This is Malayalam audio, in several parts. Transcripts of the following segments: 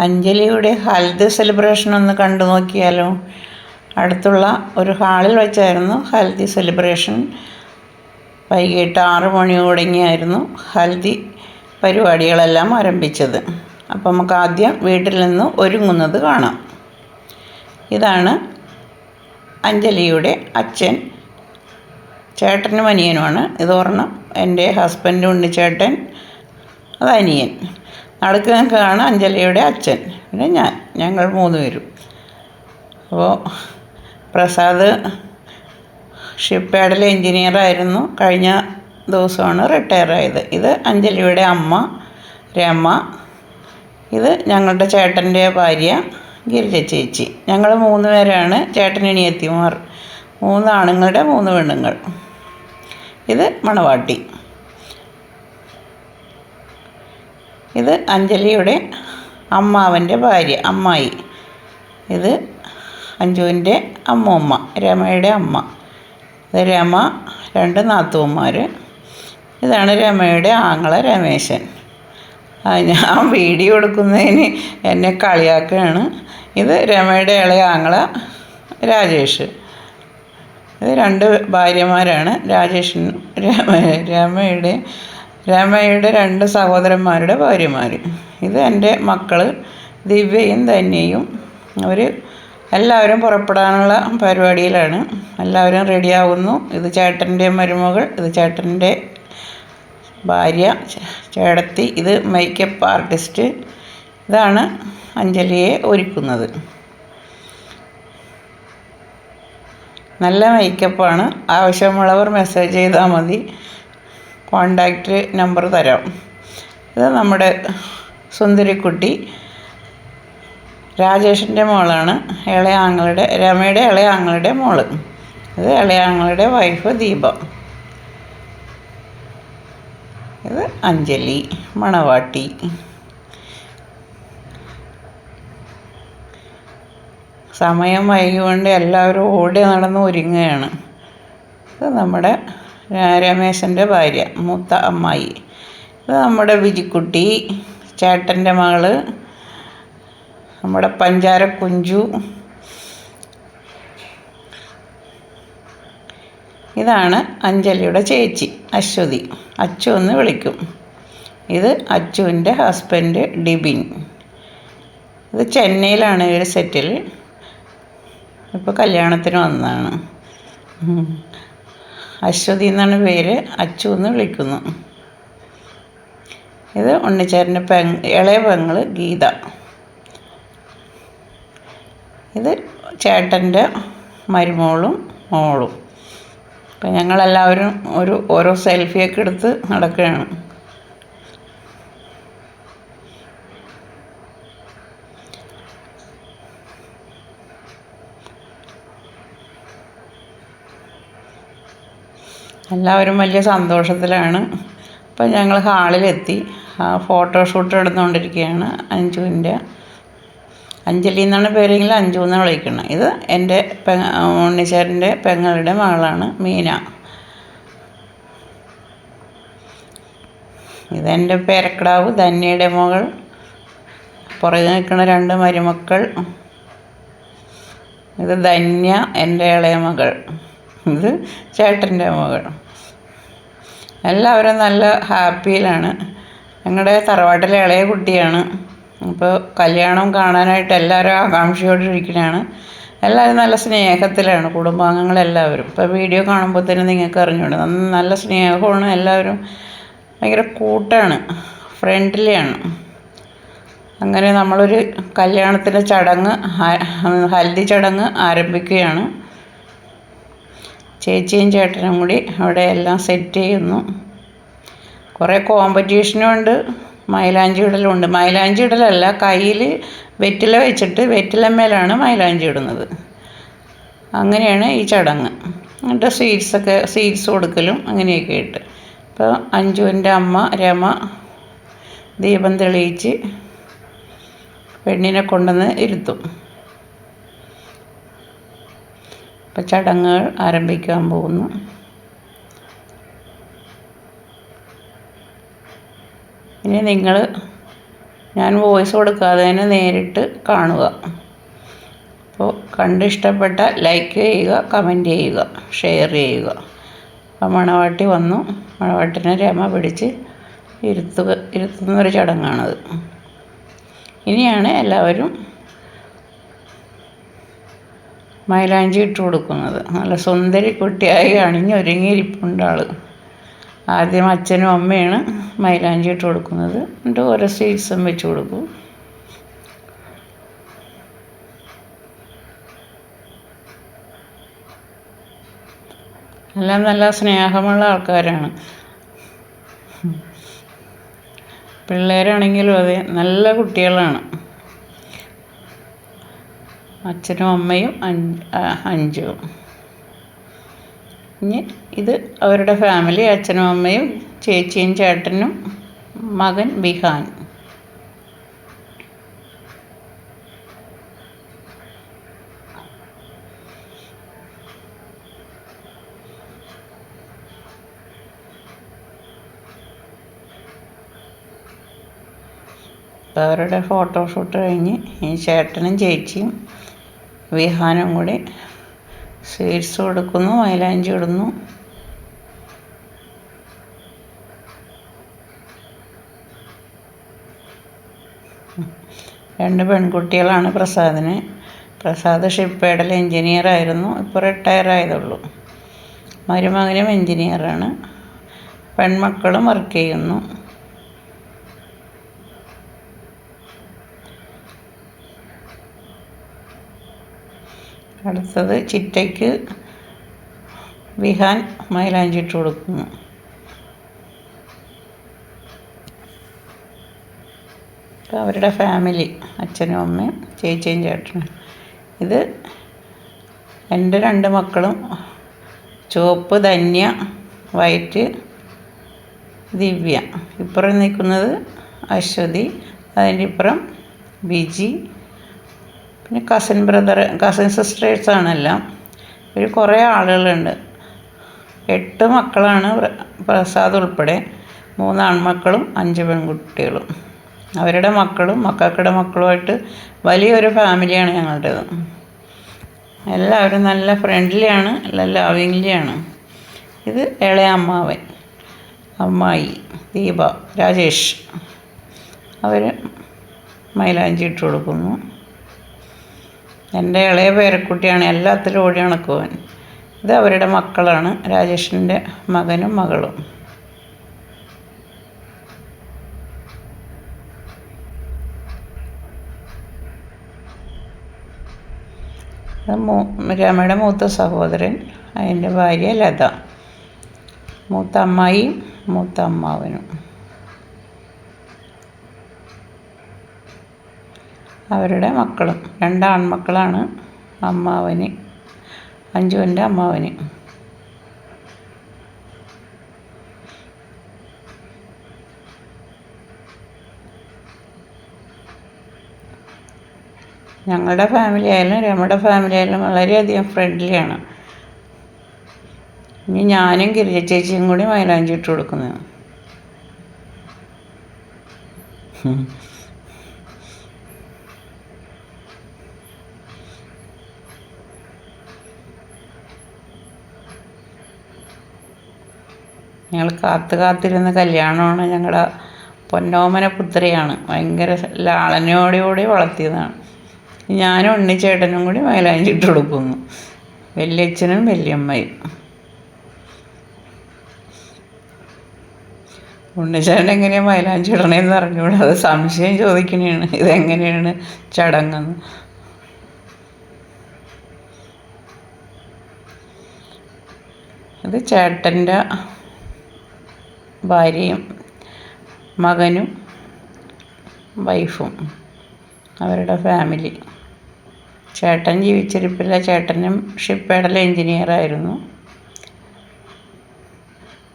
അഞ്ജലിയുടെ ഹൽദി സെലിബ്രേഷൻ ഒന്ന് കണ്ടു നോക്കിയാലോ? അടുത്തുള്ള ഒരു ഹാളിൽ വെച്ചായിരുന്നു ഹൽദി സെലിബ്രേഷൻ വൈകിട്ട് ആറ് മണി തുടങ്ങിയായിരുന്നു ഹൽദി പരിപാടികളെല്ലാം ആരംഭിച്ചത്. അപ്പം നമുക്ക് ആദ്യം വീട്ടിൽ നിന്ന് ഒരുങ്ങുന്നത് കാണാം. ഇതാണ് അഞ്ജലിയുടെ അച്ഛൻ. ചേട്ടനും അനിയനുമാണ്. ഇത് ഒരെണ്ണം എന്റെ ഹസ്ബൻഡ് ഉണ്ണിച്ചേട്ടൻ അത് അനിയൻ. നടുക്ക് നിൽക്കുകയാണ് അഞ്ജലിയുടെ അച്ഛൻ. പിന്നെ ഞാൻ ഞങ്ങൾ മൂന്ന് പേരും. അപ്പോൾ പ്രസാദ് ഷിപ്പ്യാർഡിലെ എൻജിനീയറായിരുന്നു കഴിഞ്ഞ ദിവസമാണ് റിട്ടയർ ആയത്. ഇത് അഞ്ജലിയുടെ അമ്മ രമ. ഇത് ഞങ്ങളുടെ ചേട്ടന്റെ ഭാര്യ ഗിരിജ ചേച്ചി. ഞങ്ങൾ മൂന്ന് പേരാണ് ചേട്ടനിയത്തിമാർ മൂന്ന് ആണുങ്ങളുടെ മൂന്ന് പെണ്ണുങ്ങൾ. ഇത് മണവാട്ടി. ഇത് അഞ്ജലിയുടെ അമ്മാവന്റെ ഭാര്യ അമ്മായി. ഇത് അഞ്ജുവിന്റെ അമ്മൂമ്മ രമയുടെ അമ്മ. ഇത് രമ രണ്ട് നാത്തൂന്മാർ. ഇതാണ് രമയുടെ ആങ്ങള രമേശൻ. ഞാൻ വീഡിയോ എടുക്കുന്നതിന് എന്നെ കളിയാക്കുകയാണ്. ഇത് രമയുടെ ഇളയ ആങ്ങള രാജേഷ്. ഇത് രണ്ട് ഭാര്യമാരാണ്. രാജേഷൻ രമ രമയുടെ രമയുടെ രണ്ട് സഹോദരന്മാരുടെ ഭാര്യമാർ ഇത് എന്റെ മക്കൾ ദിവ്യയും ധന്യയും. അവർ എല്ലാവരും പുറപ്പെടാനുള്ള പരിപാടിയിലാണ്. എല്ലാവരും റെഡിയാവുന്നു ഇത് ചേട്ടന്റെ മരുമകൾ ഇത് ചേട്ടന്റെ ഭാര്യ ചേടത്തി ഇത് മേക്കപ്പ് ആർട്ടിസ്റ്റ് ഇതാണ് അഞ്ജലിയെ ഒരുക്കുന്നത്. നല്ല മേക്കപ്പാണ് ആവശ്യമുള്ളവർ മെസ്സേജ് ചെയ്താൽ മതി. കോണ്ടാക്റ്റ് നമ്പർ തരാം. ഇത് നമ്മുടെ സുന്ദരിക്കുട്ടി രാജേഷിന്റെ മോളാണ്. ഇളയാങ്ങളുടെ രമയുടെ ഇളയാങ്ങളുടെ മോൾ. ഇത് ഇളയാങ്ങളുടെ വൈഫ് ദീപ. ഇത് അഞ്ജലി മണവാട്ടി. സമയം വൈകിക്കൊണ്ട് എല്ലാവരും ഓടി നടന്ന് ഒരുങ്ങുകയാണ്. ഇത് നമ്മുടെ രമേശന്റെ ഭാര്യ മൂത്ത അമ്മായി. ഇത് നമ്മുടെ വിജിക്കുട്ടി ചേട്ടന്റെ മകൾ നമ്മുടെ പഞ്ചാര കുഞ്ചു. ഇതാണ് അഞ്ജലിയുടെ ചേച്ചി അശ്വതി. അച്ചു എന്ന് വിളിക്കും. ഇത് അച്ചുവിന്റെ ഹസ്ബൻഡ് ഡിബിൻ. ഇത് ചെന്നൈയിലാണ് ഇവർ സെറ്റിൽ. ഇപ്പോൾ കല്യാണത്തിന് വന്നതാണ്. അശ്വതി എന്നാണ് പേര്. അച്ചു എന്ന് വിളിക്കുന്നു. ഇത് ഉണ്ണിച്ചേരന്റെ പെങ് ഇളയ പെങ്ങൾ ഗീത. ഇത് ചേട്ടന്റെ മരുമോളും മോളും. അപ്പം ഞങ്ങളെല്ലാവരും ഒരു ഓരോ സെൽഫിയൊക്കെ എടുത്ത് നടക്കുകയാണ്. എല്ലാവരും വലിയ സന്തോഷത്തിലാണ്. അപ്പം ഞങ്ങൾ ഹാളിലെത്തി. ഫോട്ടോഷൂട്ട് എടുത്തുകൊണ്ടിരിക്കുകയാണ് അഞ്ജുവിന്റെ. അഞ്ജലി എന്നാണ് പേരെങ്കിൽ അഞ്ജു എന്നാണ് വിളിക്കുന്നത്. ഇത് എന്റെ പെ ഉണ്ണിച്ചേരന്റെ പെങ്ങളുടെ മകളാണ് മീന. ഇതെന്റെ പേരക്കിടാവ് ധന്യയുടെ മകൾ. പുറകെ നിൽക്കുന്ന രണ്ട് മരുമക്കൾ. ഇത് ധന്യ എന്റെ ഇളയ മകൾ. ഇത് ചേട്ടന്റെ മകൾ. എല്ലാവരും നല്ല ഹാപ്പിയിലാണ്. ഞങ്ങളുടെ തറവാട്ടിലെ ഇളയ കുട്ടിയാണ്. അപ്പോൾ കല്യാണം കാണാനായിട്ട് എല്ലാവരും ആകാംക്ഷയോടെ ഇരിക്കുകയാണ് എല്ലാവരും നല്ല സ്നേഹത്തിലാണ് കുടുംബാംഗങ്ങളെല്ലാവരും. ഇപ്പോൾ വീഡിയോ കാണുമ്പോൾ തന്നെ നിങ്ങൾക്ക് അറിഞ്ഞുകൊണ്ട് നല്ല സ്നേഹമാണ് എല്ലാവരും. ഭയങ്കര കൂട്ടാണ് ഫ്രണ്ട്ലിയാണ്. അങ്ങനെ നമ്മളൊരു കല്യാണത്തിന്റെ ചടങ്ങ് ഹൽദി ചടങ്ങ് ആരംഭിക്കുകയാണ്. ചേച്ചിയും ചേട്ടനും കൂടി അവിടെ എല്ലാം സെറ്റ് ചെയ്യുന്നു. കുറേ കോമ്പറ്റീഷനും ഉണ്ട്. മൈലാഞ്ചി ഇടലുണ്ട് മൈലാഞ്ചി ഇടലല്ല കയ്യിൽ വെറ്റില വെച്ചിട്ട് വെറ്റിലമ്മേലാണ് മൈലാഞ്ചി ഇടുന്നത്. അങ്ങനെയാണ് ഈ ചടങ്ങ്. എന്നിട്ട് സ്വീറ്റ്സൊക്കെ സ്വീറ്റ്സ് കൊടുക്കലും അങ്ങനെയൊക്കെ ഇട്ട് ഇപ്പോൾ അഞ്ജുവിന്റെ അമ്മ രമ ദീപം തെളിയിച്ച് പെണ്ണിനെ കൊണ്ടുവന്ന് ഇരുത്തും. ചടങ്ങുകൾ ആരംഭിക്കാൻ പോകുന്നു. ഇനി നിങ്ങൾ ഞാൻ വോയിസ് കൊടുക്കാതെ തന്നെ നേരിട്ട് കാണുക. അപ്പോൾ കണ്ട് ഇഷ്ടപ്പെട്ട ലൈക്ക് ചെയ്യുക കമന്റ് ചെയ്യുക ഷെയർ ചെയ്യുക. അപ്പോൾ മണവാട്ടി വന്നു. മണവാട്ടിനെ രമ പിടിച്ച് ഇരുത്തുക ഇരുത്തുന്നൊരു ചടങ്ങാണത്. ഇനിയാണ് എല്ലാവരും മൈലാഞ്ചി ഇട്ട് കൊടുക്കുന്നത്. നല്ല സുന്ദരി കുട്ടിയായി അണിഞ്ഞൊരുങ്ങിയിരിപ്പുണ്ട് ആൾ ആദ്യം അച്ഛനും അമ്മയാണ് മൈലാഞ്ചി ഇട്ട് കൊടുക്കുന്നത്. എന്നിട്ട് ഓരോ സ്വീറ്റ്സും വെച്ച് കൊടുക്കും. എല്ലാം നല്ല സ്നേഹമുള്ള ആൾക്കാരാണ്. പിള്ളേരാണെങ്കിലും അതെ നല്ല കുട്ടികളാണ്. അച്ഛനും അമ്മയും അഞ്ചു. ഇനി ഇത് അവരുടെ ഫാമിലി അച്ഛനും അമ്മയും ചേച്ചിയും ചേട്ടനും മകൻ ബിഹാൻ അവരുടെ ഫോട്ടോഷൂട്ട് കഴിഞ്ഞ് ഈ ചേട്ടനും ചേച്ചിയും വിഹാനും കൂടി സ്വീറ്റ്സ് കൊടുക്കുന്നു മൈലാഞ്ചി ഇടുന്നു. രണ്ട് പെൺകുട്ടികളാണ് പ്രസാദിന്. പ്രസാദ് ഷിപ്പേഡിൽ എൻജിനീയർ ആയിരുന്നു ഇപ്പോൾ റിട്ടയർ ആയതുള്ളൂ. മരുമകനും എൻജിനീയറാണ് പെൺമക്കളും വർക്ക് ചെയ്യുന്നു. അടുത്തത് ചിറ്റയ്ക്ക് വിഹാൻ മൈലാഞ്ചി ഇട്ട് കൊടുക്കുന്നു. അവരുടെ ഫാമിലി അച്ഛനും അമ്മയും ചേച്ചിയും ചേട്ടനും. ഇത് എന്റെ രണ്ട് മക്കളും ചുവപ്പ് ധന്യ വൈറ്റ് ദിവ്യ. ഇപ്പുറം നിൽക്കുന്നത് അശ്വതി അതിന്റെ ഇപ്പുറം ബിജി പിന്നെ കസിൻ ബ്രദർ കസിൻ സിസ്റ്റേഴ്സ് ആണെല്ലാം. ഒരു കുറേ ആളുകളുണ്ട്. എട്ട് മക്കളാണ് പ്ര- പ്രസാദ് ഉൾപ്പെടെ. മൂന്ന് ആൺമക്കളും അഞ്ച് പെൺകുട്ടികളും. അവരുടെ മക്കളും മക്കൾക്കുടെ മക്കളുമായിട്ട് വലിയൊരു ഫാമിലിയാണ് ഞങ്ങളുടേത്. എല്ലാവരും നല്ല ഫ്രണ്ട്ലിയാണ് നല്ല ലവിങ്ലിയാണ് ഇത് ഇളയ അമ്മാവൻ അമ്മായി ദീപ രാജേഷ്. അവർ മൈലാഞ്ചി ഇട്ട് കൊടുക്കുന്നു. എന്റെ ഇളയ പേരക്കുട്ടിയാണ് എല്ലാത്തിലും ഓടി നടക്കുവാൻ. ഇത് അവരുടെ മക്കളാണ്. രാജേഷിന്റെ മകനും മകളും. രമയുടെ മൂത്ത സഹോദരൻ അതിന്റെ ഭാര്യ ലത. മൂത്ത അമ്മായിയും മൂത്ത അമ്മാവനും. അവരുടെ മക്കളും. രണ്ട് ആൺമക്കളാണ് അമ്മാവന്. അഞ്ജുവിന്റെ അമ്മാവന്. ഞങ്ങളുടെ ഫാമിലി ആയാലും രമയുടെ ഫാമിലി ആയാലും വളരെയധികം ഫ്രണ്ട്ലിയാണ് ഇനി ഞാനും ഗിരിജ ചേച്ചിയും കൂടി മൈലാഞ്ചി ഇട്ട് കൊടുക്കുന്നത് ഞങ്ങൾ കാത്ത് കാത്തിരുന്ന കല്യാണമാണ് ഞങ്ങളുടെ പൊന്നോമന പുത്രിയാണ്. ഭയങ്കര ലാളനയോടുകൂടി വളർത്തിയതാണ്. ഞാനും ഉണ്ണിച്ചേട്ടനും കൂടി മൈലാഞ്ചിട്ട് കൊടുക്കുന്നു. വല്യച്ഛനും വല്യമ്മയും. ഉണ്ണിച്ചേട്ടൻ എങ്ങനെയാണ് മൈലാഞ്ചി ഇടണേന്ന് അറിഞ്ഞുകൂടാ അത് സംശയം ചോദിക്കണേണ്. ഇതെങ്ങനെയാണ് ചടങ്ങെന്ന്. ഇത് ചേട്ടന്റെ ഭാര്യയും മകനും വൈഫും അവരുടെ ഫാമിലി ചേട്ടൻ ജീവിച്ചിരിപ്പില്ല. ചേട്ടനും ഷിപ്പേഡിൽ എഞ്ചിനീയറായിരുന്നു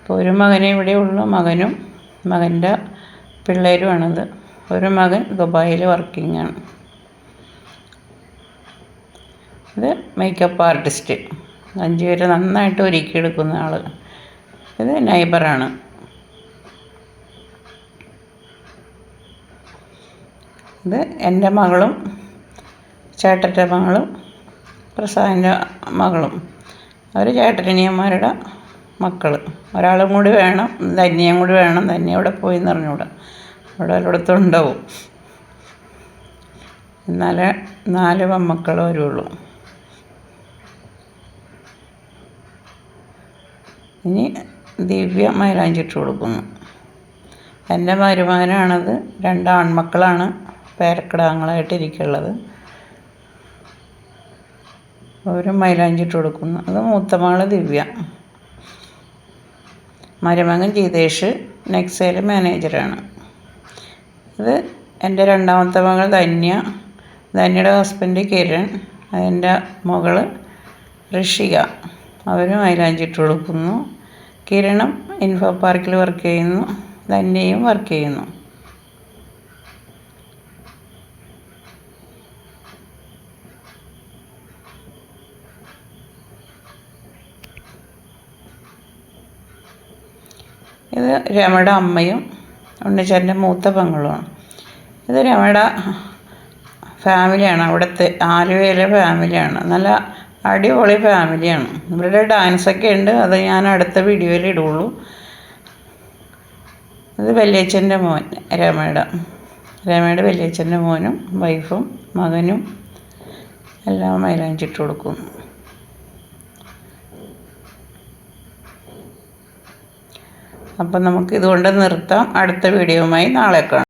ഇപ്പോൾ ഒരു മകനെ ഇവിടെ ഉള്ളു. മകനും മകന്റെ പിള്ളേരുമാണത് ഒരു മകൻ ദുബായിൽ വർക്കിംഗ് ആണ്. ഇത് മേക്കപ്പ് ആർട്ടിസ്റ്റ് അഞ്ചുപേരെ പേര് നന്നായിട്ട് ഒരുക്കിയെടുക്കുന്ന ആൾ ഇത് നൈബറാണ് ഇത് എന്റെ മകളും ചേട്ടന്റെ മകളും പ്രസാദിന്റെ മകളും. അവർ ചേട്ടനിയന്മാരുടെ മക്കൾ ഒരാളും കൂടി വേണം ധന്യയും കൂടി വേണം. ധന്യ ഇവിടെ പോയി എന്ന് അറിഞ്ഞൂടാ. ഇവിടെ ഒരിടത്തും ഉണ്ടാവും. എന്നാലേ നാല് മക്കൾ വരുള്ളൂ. ഇനി ദിവ്യ മൈലാഞ്ചിട്ട് കൊടുക്കുന്നു. എന്റെ മരുമകനാണത് രണ്ട് ആൺമക്കളാണ്. പേരക്കിടാങ്ങളായിട്ടിരിക്കുള്ളത് ഒരു മൈലാഞ്ചിട്ട് കൊടുക്കുന്നു. അത് മൂത്തമാൾ ദിവ്യ. മരുമകൻ ജിതേഷ് നെക്സൈൽ മാനേജറാണ്. ഇത് എന്റെ രണ്ടാമത്തെ മകൾ ധന്യ. ധന്യയുടെ ഹസ്ബൻഡ് കിരൺ. അതിന്റെ മകൾ ഋഷിക. അവരും മൈലാഞ്ചിട്ട് കൊടുക്കുന്നു. കിരണം ഇൻഫോ പാർക്കിൽ വർക്ക് ചെയ്യുന്നു. ധന്യയും വർക്ക് ചെയ്യുന്നു. ഇത് രമയുടെ അമ്മയും ഉണ്ണിച്ചേട്ടന്റെ മൂത്ത പെങ്ങളുമാണ്. ഇത് രമയുടെ ഫാമിലിയാണ്. അവിടുത്തെ ആലുവയിലെ ഫാമിലിയാണ്. നല്ല അടിപൊളി ഫാമിലിയാണ്. ഇവരുടെ ഡാൻസൊക്കെ ഉണ്ട്. അത് ഞാൻ അടുത്ത വീഡിയോയിൽ ഇടുള്ളൂ. ഇത് വല്യച്ഛന്റെ മോൻ രമയുടെ രമയുടെ വല്യച്ഛന്റെ മോനും വൈഫും മകനും എല്ലാം മൈലാഞ്ചിട്ട് കൊടുക്കുന്നു അപ്പം നമുക്ക് ഇതുകൊണ്ട് നിർത്താം. അടുത്ത വീഡിയോയുമായി നാളെ കാണാം.